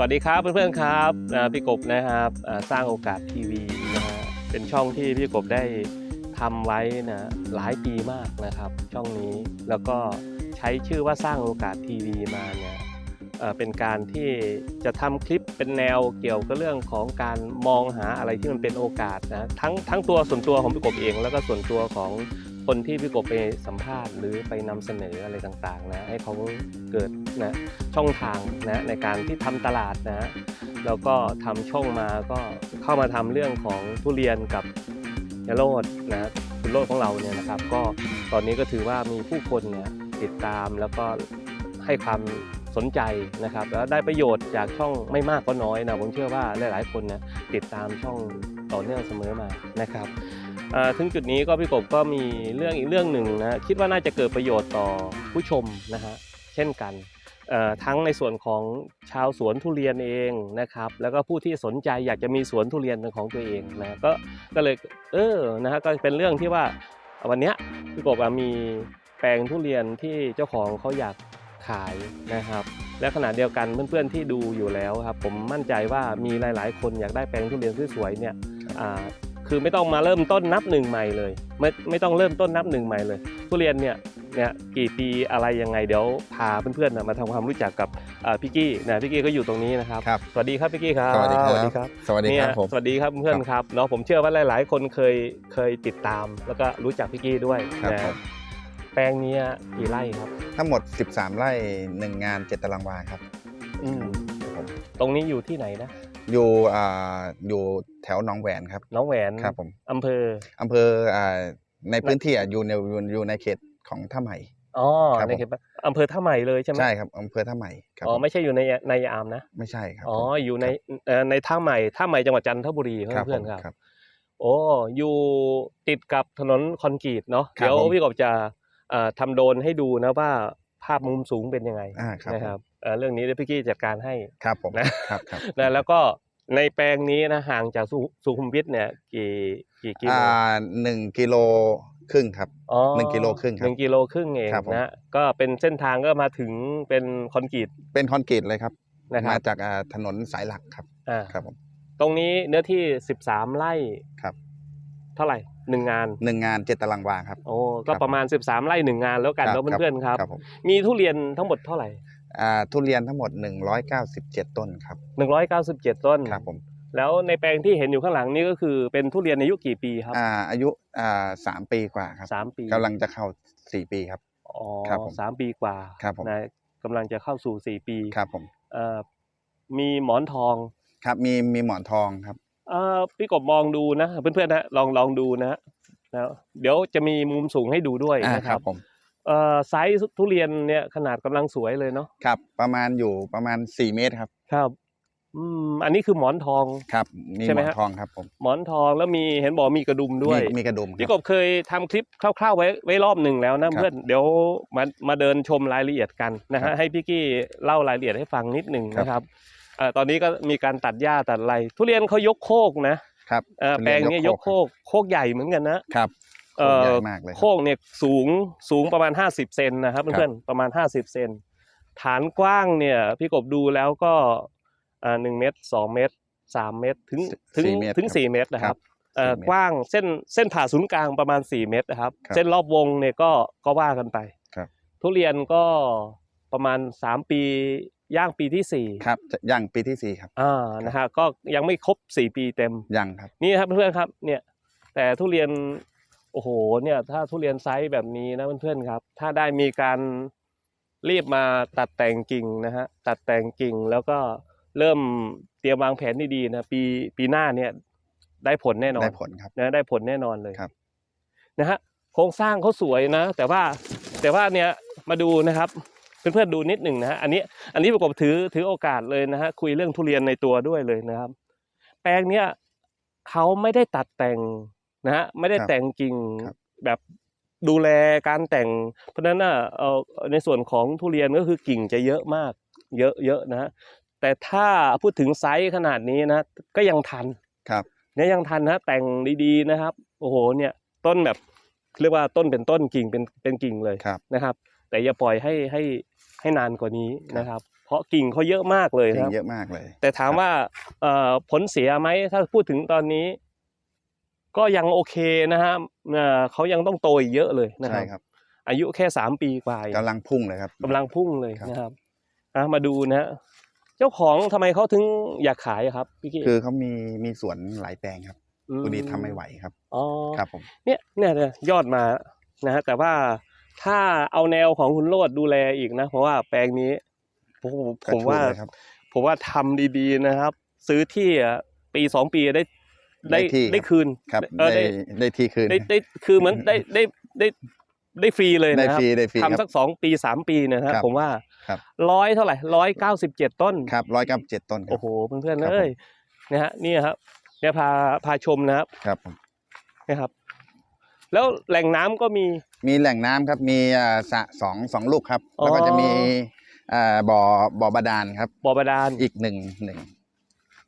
วัสดีครับเพื่อนๆครับพี่กบนะครับสร้างโอกาสทีวีนะฮะเป็นช่องที่พี่กบได้ทำไว้นะหลายปีมากนะครับ ช่องนี้แล้วก็ใช้ชื่อว่าสร้างโอกาสทีวีมาเนี่ยเอ่อเป็นการที่จะทำคลิปเป็นแนวเกี่ยวกับเรื่องของการมองหาอะไรที่มันเป็นโอกาสนะทั้งทั้งตัวส่วนตัวของพี่กบเอง แล้วก็ส่วนตัวของ คนที่พี่กบไปสัมภาษณ์หรือไปนำเสนออะไรต่างๆนะให้เขาเกิดนะช่องทางนะในการที่ทำตลาดนะแล้วก็ทำช่องมาก็เข้ามาทำเรื่องของทุเรียนกับยาโรดนะคุณโรดของเราเนี่ยนะครับ ก็ตอนนี้ก็ถือว่ามีผู้คนเนี่ยติดตามแล้วก็ให้ความสนใจนะครับ แล้วได้ประโยชน์จากช่องไม่มากก็น้อยนะผมเชื่อว่าหลายๆคนเนี่ยติดตามช่องต่อเนื่องเสมอมานะครับ ถึงจุดนี้ก็พี่กบก็มีเรื่องอีกเรื่องหนึ่งนะคิดว่าน่าจะเกิดประโยชน์ต่อผู้ชมนะฮะเช่นกันทั้งในส่วนของชาวสวนทุเรียนเองนะครับ แล้วก็ผู้ที่สนใจอยากจะมีสวนทุเรียนเป็นของตัวเองนะก็ก็เลยเออนะฮะก็เป็นเรื่องที่ว่าวันนี้พี่กบมีแปลงทุเรียนที่เจ้าของเขาอยากขายนะครับ และขณะเดียวกันเพื่อนๆที่ดูอยู่แล้วครับ ผมมั่นใจว่ามีหลาย ๆ คนอยากได้แปลงทุเรียนสวยๆเนี่ย คือไม่ต้องมาเริ่มต้นนับหนึ่งใหม่เลย ไม่ไม่ต้องเริ่มต้นนับหนึ่งใหม่เลย ทุเรียนเนี่ยเนี่ยกี่ปีอะไรยังไงเดี๋ยวพาเพื่อนๆนะมาทำความรู้จักกับอ่าพี่กี้นะพี่กี้ก็อยู่ตรงนี้นะครับครับสวัสดีครับพี่กี้ครับสวัสดีครับสวัสดีครับสวัสดีครับเนี่ยผมสวัสดีครับเพื่อนๆครับเนาะผมเชื่อว่าหลาย ๆ คนเคยเคยติดตาม แล้วก็รู้จักพี่กี้ด้วยครับนะผมแปลงเนี้ยกี่ไร่ครับ ทั้งหมด 13 ไร่1งาน 7 ตารางวาครับอืมครับผมตรงนี้อยู่ที่ไหนนะ อยู่อ่าอยู่แถวหนองแหวนครับ น้องแหวนครับผม อำเภอ อำเภออ่าในพื้นที่อะอยู่ในอยู่อยู่ในเขตของท่าใหม่ อ๋อครับในผมเขตอำเภอท่าใหม่เลยใช่ไหมใช่ครับอำเภอท่าใหม่ครับอ๋อผมไม่ใช่อยู่ในในอามนะ ไม่ใช่ครับอ๋อผมอยู่ในเอ่อในท่าใหม่ท่าใหม่จังหวัดจันทบุรีครับเพื่อนผมๆครับ ครับ โอ้อยู่ติดกับถนนคอนกรีตเนาะครับเดี๋ยวผม พี่กบจะเอ่อทำโดรนให้ดูนะว่าภาพมุมสูงเป็นยังไงอ่าครับนะครับเอ่อ เรื่องนี้เดี๋ยวพี่กี้จัดการให้ครับผมนะครับครับนะแล้วก็ในแปลงนี้นะห่างจากสุสุขุมวิทเนี่ยกี่กี่กิโลอ่าหนึ่งกิโลครึ่งครับอ๋อหนึ่งกิโลครึ่งครับหนึ่งกิโลครึ่งเองครับผมนะก็เป็นเส้นทางก็มาถึงเป็นคอนกรีตเป็นคอนกรีตเลยครับนะครัมาบจากอ่าถนนสายหลักครับอ่าครับผมตรงนี้เนื้อที่13ไร่ครับ เท่าไหร่หนึ่งงานหนึ่งงาน7ตารางวาครับโอ้ก็ครับประมาณ13ไร่หนึ่งงานแล้วกันครับเนาะเพื่อนๆครับครับผมมีทุเรียนทั้งหมดเท่าไหร่อ่า ทุเรียนทั้งหมด 197 ต้นครับ197 ต้นครับผมแล้วในแปลงที่เห็นอยู่ข้างหลังนี่ก็คือเป็นทุเรียนอายุกี่ปีครับอ่าอายุอ่าสามปีกว่าครับสามปีกำลังจะเข้าสี่ปีครับอ๋อครับผมสามปีกว่าครับผมนะกำลังจะเข้าสู่สี่ปีครับผมเอ่อมีหมอนทองครับมีมีหมอนทองครับเอ่อพี่กบมองดูนะเพื่อนๆนะลองลองดูนะนะเดี๋ยวจะมีมุมสูงให้ดูด้วยอ่านะคครัรับบผม เอ่อไซส์ทุเรียนเนี่ยขนาดกำลังสวยเลยเนาะครับ ประมาณอยู่ประมาณ4เมตรครับ ครับอืมอันนี้คือหมอนทอง ครับ มีใช่หไหมมอนฮะทองครับผมหมอนทองแล้วมีเห็นบอกมีกระดุมด้วย มีมีกระดุมคพี่รับกบเคยทำคลิปคร่าวๆไว้ไว้รอบหนึ่งแล้วนะ ครับเพื่อนเดี๋ยวมามาเดินชมรายละเอียดกันนะครัฮะบให้พี่กี้เล่ารายละเอียดให้ฟังนิดหนึ่งครับ นะครับเอ่อตอนนี้ก็มีการตัดหญ้าตัดอะไรทุเรียนเขายกโคกนะครับเอ่อทุแปลเรีงยนี้ยกโคกโคกใหญ่เหมือนกันนะครับ เอ่โคกใหอญ่มากเลยโคกเนี่ยสูงสูงประมาณ 50 เซนนะครับครับ เพื่อนๆประมาณ 50 เซนฐานกว้างเนี่ยพี่กบดูแล้วก็อ่าหนึ่งเมตรสองเมตรสามเมตรถึงถึงสี่เมตรถึงครับสี่เมตรนะครับเอ่อสี่เมตร กว้างเส้นเส้นผ่าศูนย์กลางประมาณ 4 เมตรนะครับ ครับเส้นรอบวงเนี่ยก็ก็ว่ากันไป ครับ ทุเรียนก็ประมาณ 3 ปีย่างปีที่4ครับจะย่างปีที่สี่ครับอ่านะฮะก็ยังไม่ครบ 4 ปีเต็มยังครับ นี่ครับเพื่อนๆครับเนี่ยแต่ทุเรียน โอ้โหเนี่ยถ้าทุเรียนไซส์แบบนี้นะเพื่อนๆครับ ถ้าได้มีการรีบมาตัดแต่งกิ่งนะฮะตัดแต่งกิ่งแล้วก็เริ่มเตรียมวางแผนดีๆนะปีปีหน้าเนี่ยได้ผลแน่นอนได้ผลครับนะได้ผลแน่นอนเลยครับนะฮะโครงสร้างเขาสวยนะ แต่ว่าแต่ว่าเนี่ยมาดูนะครับเพื่อนๆดูนิดหนึ่งนะฮะอันนี้อันนี้ประกบถือถือโอกาสเลยนะฮะคุยเรื่องทุเรียนในตัวด้วยเลยนะครับ แปลงเนี้ยเขาไม่ได้ตัดแต่ง นะฮะไม่ได้ครับแต่งกิ่งครับแบบดูแลการแต่ง เพราะฉะนั้นน่ะเอ่อในส่วนของทุเรียนก็คือกิ่งจะเยอะมาก เยอะเยอะนะฮะแต่ถ้าพูดถึงไซส์ขนาดนี้นะก็ยังทันครับเนี่ยยังทันนะแต่งดีๆนะครับ โอ้โหเนี่ยต้นแบบเรียกว่าต้นเป็นต้นกิ่งเป็นเป็นกิ่งเลยครับนะครับ แต่อย่าปล่อยให้ให้ให้นานกว่านี้ครับนะครับเพเพราะกิ่งเขาเยอะมากเลยกิ่คงรับเยอะมากเลย แต่ถามว่าเอ่อผลเสียไหมถ้าพูดถึงตอนนี้ ก็ยังโอเคนะฮะเอ่อเขายังต้องโตอีกเยอะเลยนะคใช่รับครับ อายุแค่สามปีกว่าเองกำลังพุ่งเลยครับกำลังพุ่งเลยครับนะครับอะมาดูนะฮะเจ้าของทำไมเขาถึงอยากขายอะครับพี่กี้คือเขามีมีสวนหลายแปลงครับมพอดีทำไม่ไหวครับอ๋อครับผมเนี่ยเนี่ยเนี่ยยอดมานะฮะแต่ว่าถ้าเอาแนวของคุณโรดดูแลอีกนะ เพราะว่าแปลงนี้ผมผมกระผมชูว่าเลยครับผมว่าทำดีๆนะครับ ซื้อที่อะปีสองปีได้ ได้ได้ที่ได้คืนครับเออได้ได้ได้ที่คืนได้ได้คือเหมือนได้ได้ได้ได้ฟรีเลยได้นะครัฟบรีได้ฟรีคทำรัสับกสองปีสามปีเนยนะครับครับผมว่าครับร้อยเท่าไหร่ร้อยเก้าสิบเจ็ดต้นครับร้อยเก้าเจ็ดต้นครัโอ้บโหเพื่อนๆครับเอ้ยนะฮะนี่ครับเนี่ยพาพาชมนะครับครับผมนะครับ แล้วแหล่งน้ำก็มีมีแหล่งน้ำครับมีอ่าสระสองสองลูกครับอ๋อแล้วก็จะมีอ่าบ่อบ่อบาดาลครับบ่อบาดาลอีกหนึ่งหนึ่ง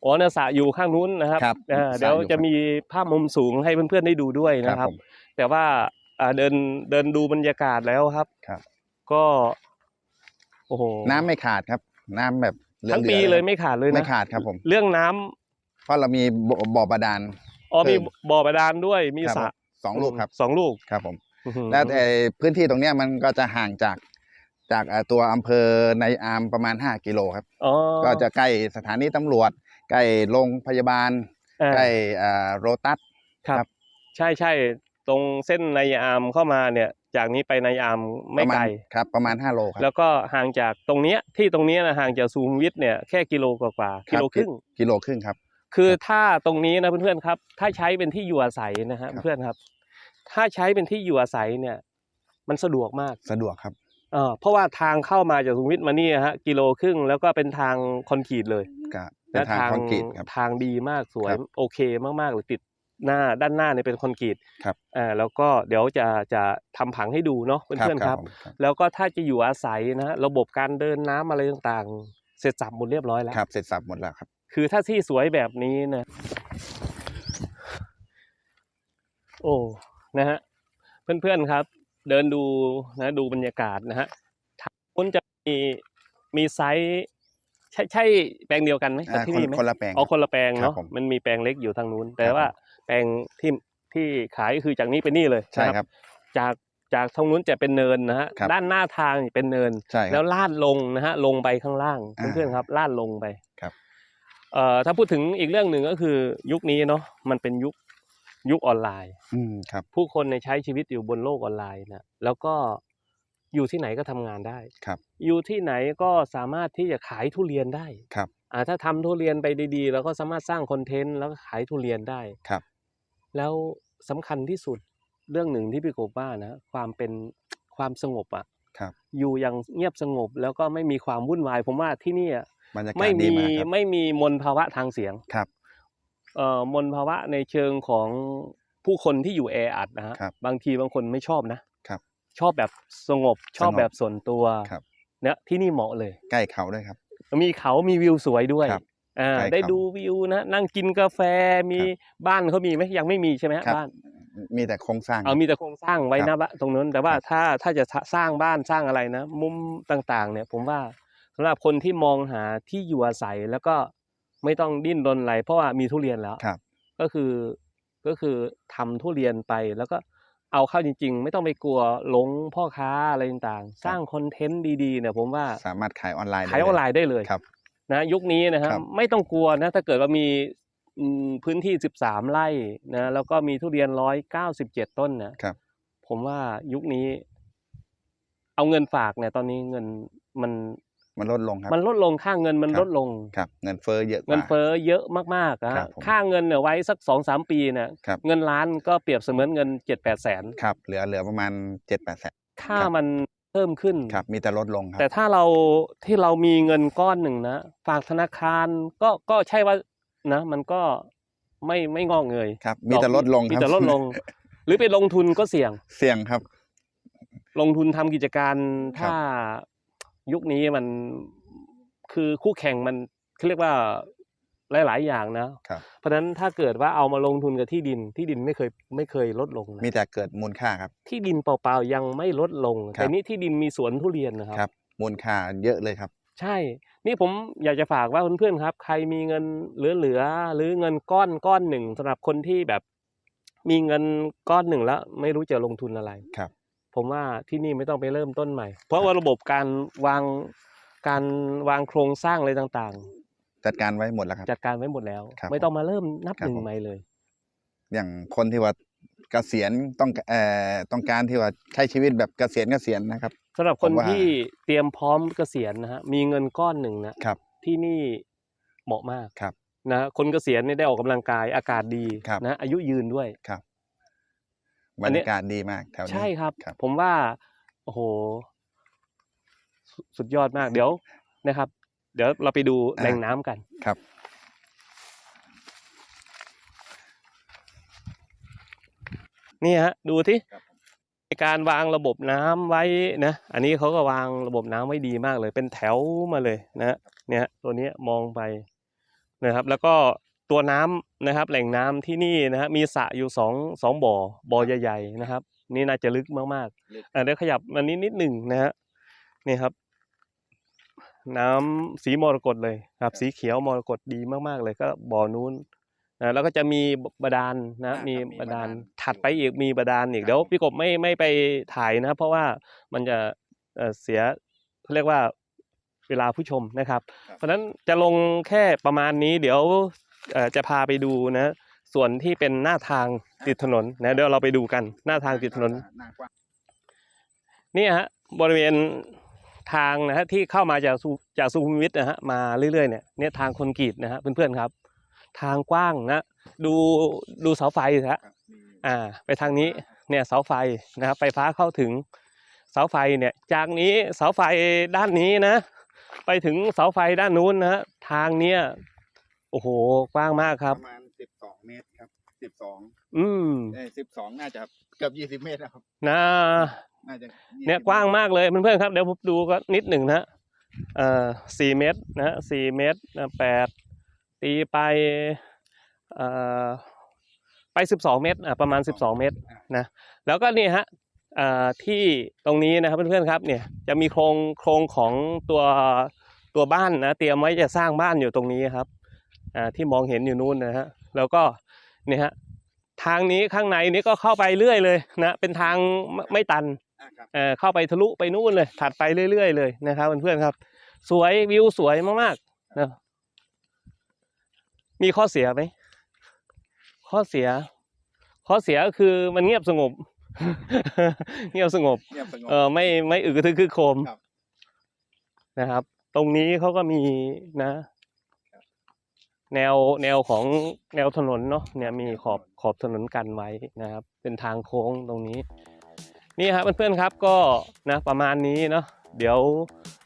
อ๋อเนยสระอยู่ข้างนู้นนะครับครับอ่าสระเดี๋ยวอยู่จะมีภาพมุมสูงให้เพื่อนๆได้ดูด้วยนะครับ ผม แต่ว่าอ่าเดินเดินดูบรรยากาศแล้วครับ ครับ ก็ โอ้โหน้ำไม่ขาดครับ น้ำแบบหอทั้งปีๆเลยไม่ขาดเลยนะไม่ขาดครับ ผม เรื่องน้ำเพราะเรามีบ่บ่อบาดาล อ๋อมีเพิ่มบ่อบาดาลด้วยมีครับสระสองลูกครับสองลูกครับ ผม อื้อหือแล้วแต่พื้นที่ตรงเนี้ยมันก็จะห่างจากจากอ่าตัวอำเภอในอามประมาณ 5 กิโลครับ อ๋อก็จะใกล้สถานีตำรวจ ใกล้โรงพยาบาล อ่า ใกล้อ่าโรตัส ครับ ครับใช่ใช่ตรงเส้นนายามเข้ามาเนี่ย จากนี้ไปนายามไม่ประมาไกณลครับ ประมาณ 5 โลครับแล้วก็ห่างจากตรงเนี้ยที่ตรงเนี้ยนะห่างจากสุขุมวิทเนี่ยแค่กิโลกว่าๆกิโลครึ่ง กิโลครึ่งครับ คือถ้าตรงนี้นะเพื่อนๆครับ ถ้าใช้เป็นที่อยู่อาศัยนะฮะครับ เพื่อนครับ ถ้าใช้เป็นที่อยู่อาศัยเนี่ย มันสะดวกมากสะดวกครับ เออเพราะว่าทางเข้ามาจากสุขุมวิทมานี่ฮะกิโลครึ่งแล้วก็เป็นทางคอนกรีตเลยกั บเป็นทางคอนกรีตครับทางดีมากสวยครับโอเคมากๆเลยติดหน้าด้านหน้าเนี่ยเป็นคอนกรีตครับอ่าแล้วก็เดี๋ยวจะจะทำผังให้ดูเนาะเพื่อนๆครับผมครับ แล้วก็ถ้าจะอยู่อาศัยนะฮะระบบการเดินน้ำอะไรต่างๆ เสร็จสับหมดเรียบร้อยแล้วครับ เสร็จสับหมดแล้วครับ คือถ้าที่สวยแบบนี้นะโอ้นะฮะเพื่อนๆครับ เดินดูนะดูบรรยากาศนะฮะทางนู้นจะมีมีไซส์ ใช่ใช่แปลงเดียวกันไหมกับอ่าที่คนนี่ไหมคนละแปลงอ๋อคนละแปลงครับเนาะผมมันมีแปลงเล็กอยู่ทางนู้น แต่ครับว่าแปลงที่ที่ขายก็คือจากนี้ไปนี่เลยใช่นะครับ จากจากทางนู้นจะเป็นเนินนะฮะครับด้านหน้าทางเป็นเนินใช่คแล้รัวบลาดลงนะฮะลงไปข้างล่างอ่าเพื่อนๆครับลาดลงไปครับเอ่อถ้าพูดถึงอีกเรื่องหนึ่งก็คือยุคนี้เนาะมันเป็นยุคยุคออนไลน์ อืมครับ ผู้คนในยใช้ชีวิตอยู่บนโลกออนไลน์นะแล้วก็ อยู่ที่ไหนก็ทำงานได้ครับ อยู่ที่ไหนก็สามารถที่จะขายทุเรียนได้ครับอ่าถ้าทำทุเรียนไปดีๆเราก็สามารถสร้างคอนเทนต์แล้วก็ขายทุเรียนได้ครับ แล้วสำคัญที่สุดเรื่องหนึ่งที่พี่กบว่านะความเป็นความสงบอะครับอยู่อย่างเงียบสงบแล้วก็ไม่มีความวุ่นวายผมว่าที่นี่อะบรรยากาไม่ศดีมีมากครับไม่มีมลภาวะทางเสียงครับเอ่อมลภาวะในเชิงของผู้คนที่อยู่แออัดนะฮะครับบางทีบางคนไม่ชอบนะครับ ชอบแบบสงบชอบสงบแบบส่วนตัวครับเนี่ยที่นี่เหมาะเลย ใกล้เขาด้วยครับ มีเขามีวิวสวยด้วยครับอ่าใช่ครับได้ดูวิวนะนั่งกินกาแฟมีครับบ้านเขามีไหมยังไม่มีใช่ไหมฮะครับบ้าน มีแต่โครงสร้างเอามีแต่โครงสร้างไว้ครับหน้าบ้านตรงนั้น แต่ว่าครับถ้าถ้าจะสร้างบ้านสร้างอะไรนะ มุมต่างๆ เนี่ย ผมว่าสำหรับคนที่มองหาที่อยู่อาศัยแล้วก็ไม่ต้องดิ้นรนอะไรเพราะว่ามีทุเรียนแล้วครับก็คือก็คือทำทุเรียนไปแล้วก็ เอาเข้าจริง ๆ ไม่ต้องไปกลัวหลงพ่อค้าอะไรต่างๆ สร้างคอนเทนต์ดีๆเนี่ยผมว่าสามารถขายออนไลน์ด้ขายออนไลน์ได้เลยครับนะยุคนี้นะฮะครับไม่ต้องกลัวนะถ้าเกิดว่ามีอืมพื้นที่ 13 ไร่นะแล้วก็มีทุเรียน 197 ต้นนะครับ ผมว่ายุคนี้ เอาเงินฝากเนี่ย ตอนนี้เงินมัน มันลดลงครับมันลดลงค่าเงินมันครับลดลงครับเงินเฟ้อเยอะกว่าเงินเฟ้อเยอะมากๆนะครับผมค่าเงินเนี่ยไว้สักสองสามปีเนี่ยครับเงินล้านก็เปรียบเสมือนเงินเจ็ดแปดแสนครับเหลือเหลือประมาณเจ็ดแปดแสนค่าครับมันเพิ่มขึ้นครับมีแต่ลดลงครับแต่ถ้าเราที่เรามีเงินก้อนหนึ่งนะฝากธนาคารก็ก็ใช่ว่านะ มันก็ไม่ไม่งอกเงยครับ มีแต่ลดลงมีครับแต่ลดลง หรือไปลงทุนก็เสี่ยงเสี่ยงครับ ลงทุนทำกิจการครับถ้า ยุคนี้มันคือคู่แข่งมันเขาเรียกว่าหลาย ๆ อย่างนะครับเพราะฉะนั้นถ้าเกิดว่าเอามาลงทุนกับที่ดินที่ดินไม่เคยไม่เคยลดลงนะมีแต่เกิดมูลค่าครับ ที่ดินเปล่าๆยังไม่ลดลงครับแต่นี่ที่ดินมีสวนทุเรียนนะครับครับ มูลค่าเยอะเลยครับ ใช่ นี่ผมอยากจะฝากว่าเพื่อนๆครับ ใครมีเงินเหลือๆหรือเงินก้อนก้อนหนึ่งสำหรับคนที่แบบ มีเงินก้อนหนึ่งแล้ว ไม่รู้จะลงทุนอะไรครับ ผมว่าที่นี่ไม่ต้องไปเริ่มต้นใหม่ เพราะว่าระบบการวางการวางโครงสร้างอะไรต่างจัดการไว้หมดแล้วครับ ๆ จัดการไว้หมดแล้ว ครับไม่ต้องมาเริ่มนับครับหนึ่งผม ใหม่เลย อย่างคนที่ว่าเกษียณต้องเอ่อต้องการที่ว่าใช้ชีวิตแบบเกษียณเกษียณนะครับ สำหรับคนผมว่า ที่เตรียมพร้อมเกษียณนะฮะมีเงินก้อนหนึ่งนะครับ ที่นี่เหมาะมากครับนะคนเกษียณเนี่ยได้ออกกำลังกายอากาศดีครับนะอายุยืนด้วยครับอั บรนรเนี้ยายกาศดีมากแถวนี้ใช่ครับครับผมว่า โอ้โหสุสุดยอดมาก เดี๋ยวนะครับ เดี๋ยวเราไปดูแหล่งน้ำกันครับ นี่ฮะ ดูที่ครับในการวางระบบน้ำไว้นะ อันนี้เขาก็วางระบบน้ำไว้ดีมากเลย เป็นแถวมาเลยนะฮะเนี่ยฮะตัวเนี้ยมองไปนะครับ แล้วก็ ตัวน้ำนะครับ แหล่งน้ำที่นี่นะฮะมีสระอยู่สองสองบ่อบ่อใหญ่ๆนะครับ นี่น่าจะลึกมากๆอะเดี๋ยวขยับมานิดนิดหนึ่งนะฮะนี่ครับ น้ำสีมรกตเลยครับ สีเขียวมรกตดีมากๆเลยก็บ่อนู้นนะแล้วก็จะมีบาดาลนะอ่าครับมีมีบาดาลบาดาลถัดไปอีกมีบาดาลอีกครับเดี๋ยวผมพี่กบไม่ไม่ไปถ่ายนะ เพราะว่ามันจะเอ่อเสียเขาเรียกว่าเวลาผู้ชมนะครับ เพราะฉะนั้นจะลงแค่ประมาณนี้เดี๋ยวเอ่อ จะพาไปดูนะส่วนที่เป็นหน้าทางติดถนนนะเดี๋ยวเราไปดูกันหน้าทางติดถนนหน้ากว้างนี่ฮะบริเวณทางนะฮะที่เข้ามาจากสุจากสุขุมวิทนะฮะมาเรื่อยๆเนี่ยเนี่ยทางคอนกรีตนะฮะเพื่อนๆครับ ทางกว้างนะดูดูเสาไฟสิฮะครับมีอ่า ไปทางนี้เนี่ยเสาไฟนะครับไฟฟ้าเข้าถึงเสาไฟเนี่ยจากนี้เสาไฟด้านนี้นะ ไปถึงเสาไฟด้านนู้นนะฮะทางเนี้ย โอ้โห กว้างมากครับประมาณสิบสองเมตรครับสิบสองอืมเอ้สิบสองน่าจะเกือบยี่สิบเมตรนะครับนะ น่าจะ20เนี่ยกว้างมากเลยเพื่อนๆครับเดี๋ยวผมดูก็นิดหนึ่งนะเอ่อสี่เมตรนะฮะสี่เมตรนะแปดตีไปเอ่อไปสิบสองเมตรอะประมาณสิบสองเมตรนะแล้วก็นี่ฮะเอ่อที่ตรงนี้นะครับเพื่อนๆครับเนี่ยจะมีโครงโครงของตัวตัวบ้านนะเตรียมไว้จะสร้างบ้านอยู่ตรงนี้ครับอ่า ที่มองเห็นอยู่นู่นนะฮะแล้วก็เนี่ยฮะทางนี้ข้างในนี้ก็เข้าไปเรื่อยเลยนะเป็นทางไม่ไม่ตันอะครับเอ่อเข้าไปทะลุไปนู่นเลย ถัดไปเรื่อยๆเลยนะครับเพื่อนๆครับ สวยวิวสวยมากๆนะมีข้อเสียไหมข้อเสีย ข้อเสียก็คือมันเงียบสงบ เงียบสงบเงียบสงบเออไม่ไม่อึกกระทึกคือโครมครับนะครับ ตรงนี้เขาก็มีนะ แนวแนวของแนวถนนเนาะเนี่ยมีขอบขอบถนนกันไว้นะครับ เป็นทางโค้งตรงนี้ นี่ครับเพื่อนๆครับก็นะประมาณนี้เนาะเดี๋ยว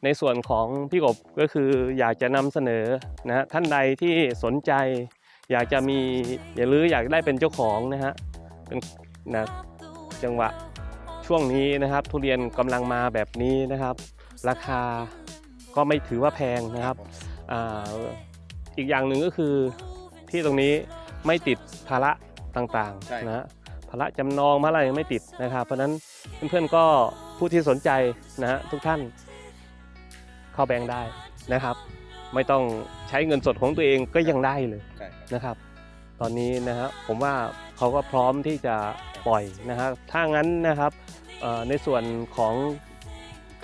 ในส่วนของพี่กบก็คืออยากจะนำเสนอนะฮะท่านใดที่สนใจ อยากจะมีอย่าลืออยากได้เป็นเจ้าของนะฮะเป็นนะจังหวะช่วงนี้นะครับ ทุเรียนกำลังมาแบบนี้นะครับ ราคาก็ไม่ถือว่าแพงนะครับ อ่าอีกอย่างหนึ่งก็คือที่ตรงนี้ไม่ติดภาระต่างใช่ ๆนะฮะภาระจำนองภาระอะไรไม่ติดนะครับ เพราะฉะนั้นเพื่อนๆก็ผู้ที่สนใจนะฮะทุกท่านเข้าแบงค์ได้นะครับ ไม่ต้องใช้เงินสดของตัวเองก็ยังได้เลย ใช่ครับ นะครับตอนนี้นะครับผมว่าเขาก็พร้อมที่จะปล่อยนะครับถ้างั้นนะครับเอ่อในส่วนของ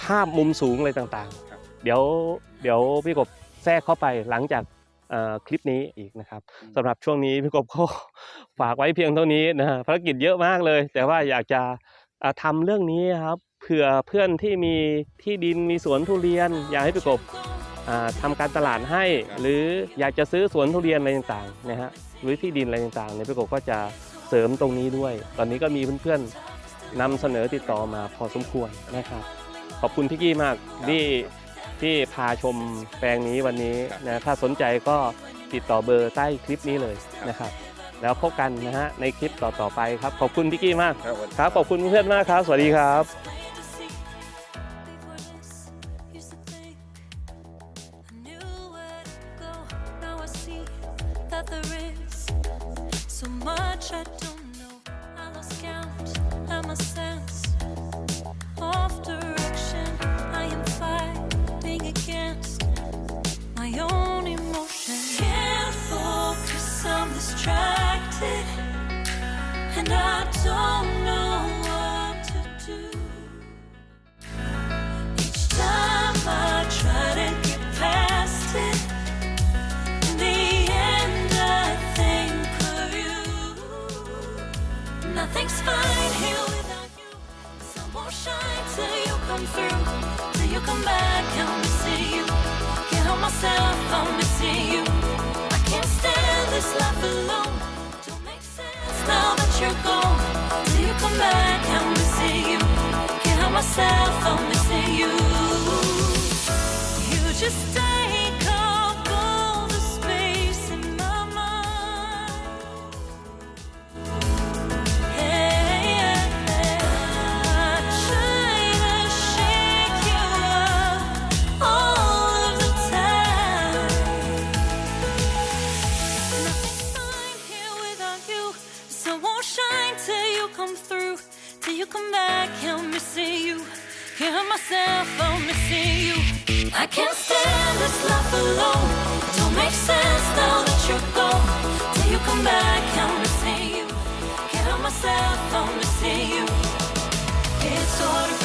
ภาพมุมสูงอะไรต่างครับ ๆ เดี๋ยวเดี๋ยวพี่กบแทรกเข้าไปหลังจากเอ่อ คลิปนี้อีกนะครับสำหรับช่วงนี้พี่กบก็ฝากไว้เพียงเท่านี้นะฮะภารกิจเยอะมากเลย แต่ว่าอยากจะอ่าทำเรื่องนี้ครับเผื่อเพื่อนที่มีที่ดินมีสวนทุเรียน อยากให้พี่กบอ่าทำการตลาดให้ครับหรืออยากจะซื้อสวนทุเรียนอะไรต่างๆนะฮะหรือที่ดินอะไรต่างๆเนี่ยพี่กบก็จะเสริมตรงนี้ด้วย ตอนนี้ก็มีเพื่อนๆนำเสนอติดต่อมาพอสมควรนะครับ ขอบคุณพี่กี้มากที่ ที่พาชมแปลงนี้วันนี้นะถ้าสนใจก็ติดต่อเบอร์ใต้คลิปนี้เลยนะครับ แล้วพบกันนะฮะในคลิปต่อๆไปครับ ขอบคุณพี่กี้มากครับครับขอบคุณเพื่อนๆมากครับ สวัสดีครับ myself, I'm missing you. Nothing's fine here without you Some more shine till you come through Till you come back and see you Can't help myself from seeing you I can't stand this life alone. You're gone. Till you come back, I'm missing you. Can't help myself, I'm missing you. You just Till you come back, I'm missing you. Hear myself, I'm missing you. I can't stand this life alone. Don't make sense now that you're gone. Till you come back, I'm missing you. Hear myself, I'm missing you. It's all.